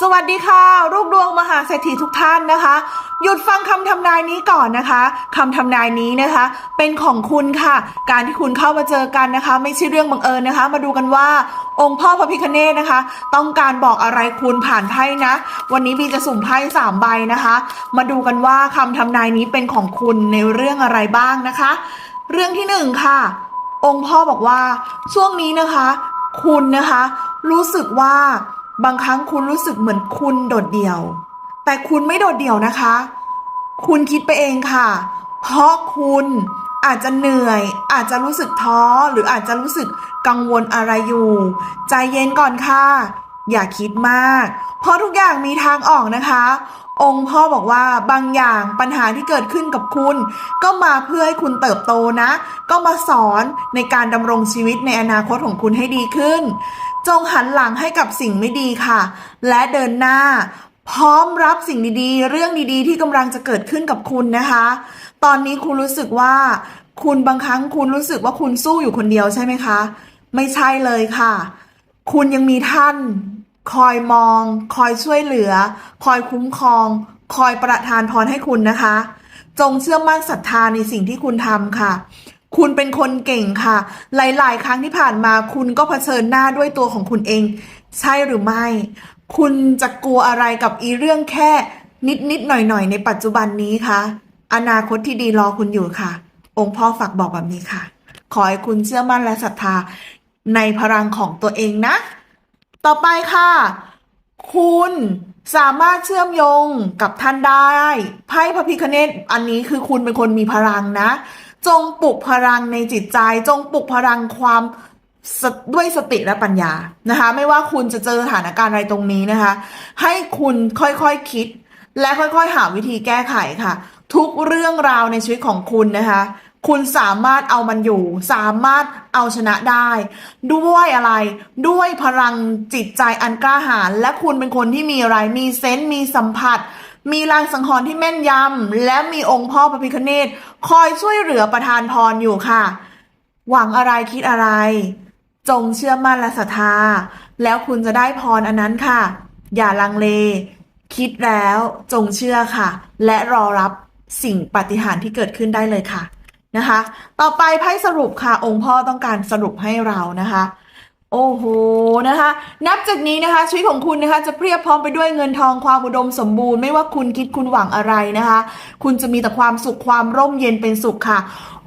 สวัสดีค่ะ ลูกดวงมหาเศรษฐีทุกท่านนะคะ หยุดฟังคำทำนายนี้ก่อนนะคะคำทำนายนี้นะคะ เป็นของคุณค่ะ การที่คุณเข้ามาเจอกันนะคะ ไม่ใช่เรื่องบังเอิญนะคะ มาดูกันว่า องค์พ่อพระพิคเนตนะคะ ต้องการบอกอะไรคุณผ่านไพ่นะ วันนี้บีจะสุ่มไพ่สามใบนะคะ มาดูกันว่าคำทำนายนี้เป็นของคุณในเรื่องอะไรบ้างนะคะ เรื่องที่หนึ่งค่ะ องค์พ่อบอกว่าช่วงนี้นะคะ คุณนะคะ รู้สึกว่า บางครั้งคุณรู้สึกเหมือนคุณโดดเดี่ยว แต่คุณไม่โดดเดี่ยวนะคะ คุณคิดไปเองค่ะ เพราะคุณอาจจะเหนื่อย อาจจะรู้สึกท้อ หรืออาจจะรู้สึกกังวลอะไรอยู่ ใจเย็นก่อนค่ะ อย่าคิดมาก เพราะทุกอย่างมีทางออกนะคะ องค์พ่อบอกว่าบางอย่างปัญหาที่เกิดขึ้นกับคุณ ก็มาเพื่อให้คุณเติบโตนะ ก็มาสอนในการดำรงชีวิตในอนาคตของคุณให้ดีขึ้นจงหันหลังให้กับสิ่งไม่ดีค่ะ และเดินหน้า พร้อมรับสิ่งดีๆ เรื่องดีๆ ที่กำลังจะเกิดขึ้นกับคุณนะคะ ตอนนี้คุณรู้สึกว่า คุณบางครั้งคุณรู้สึกว่าคุณสู้อยู่คนเดียวใช่ไหมคะ ไม่ใช่เลยค่ะ คุณยังมีท่าน คอยมอง คอยช่วยเหลือ คอยคุ้มครอง คอยประทานพรให้คุณนะคะ จงเชื่อมั่นศรัทธาในสิ่งที่คุณทำค่ะ คุณเป็นคนเก่งค่ะ หลาย ๆ ครั้งที่ผ่านมาคุณก็เผชิญหน้าด้วยตัวของคุณเอง ใช่หรือไม่ คุณจะกลัวอะไรกับอีเรื่องแค่นิดนิดๆหน่อยหน่อย ๆ ในปัจจุบันนี้คะอนาคตที่ดีรอคุณอยู่ค่ะ องค์พ่อฝากบอกแบบนี้ค่ะ ขอให้คุณเชื่อมั่นและศรัทธาในพลังของตัวเองนะ ต่อไปค่ะ คุณสามารถเชื่อมโยงกับท่านได้ไพ่พระพิคเนตอันนี้คือคุณเป็นคนมีพลังนะ จงปลุกพลังในจิตใจ จงปลุกพลังความด้วยสติและปัญญานะคะ ไม่ว่าคุณจะเจอสถานการณ์อะไรตรงนี้นะคะ ให้คุณค่อยๆคคิด และค่อยๆ หาวิธีแก้ไขค่ะ ทุกเรื่องราวในชีวิตของคุณนะคะ คุณสามารถเอามันอยู่ สามารถเอาชนะได้ ด้วยอะไร ด้วยพลังจิตใจอันกล้าหาญและคุณเป็นคนที่มีอะไรมีเซนส์มีสัมผัส มีลางสังหรณ์ที่แม่นยำและมีองค์พ่อพระพิฆเนศคอยช่วยเหลือประทานพรอยู่ค่ะ หวังอะไรคิดอะไร จงเชื่อมั่นและศรัทธา แล้วคุณจะได้พรอันนั้นค่ะ อย่าลังเล คิดแล้วจงเชื่อค่ะ และรอรับสิ่งปฏิหารที่เกิดขึ้นได้เลยค่ะนะคะ ต่อไปไพ่สรุปค่ะ องค์พ่อต้องการสรุปให้เรานะคะ โอ้โหนะคะ นับจากนี้นะคะ ชีวิตของคุณนะคะ จะเพียบพร้อมไปด้วยเงินทองความอุดมสมบูรณ์ไม่ว่าคุณคิดคุณหวังอะไรนะคะ คุณจะมีแต่ความสุขความร่มเย็นเป็นสุขค่ะ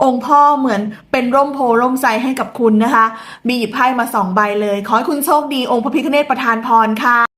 องค์พ่อเหมือนเป็นร่มโพร่มไทรให้กับคุณนะคะ มีหยิบไพ่มาสองใบเลย ขอให้คุณโชคดีองค์พระพิฆเนศประทานพรค่ะ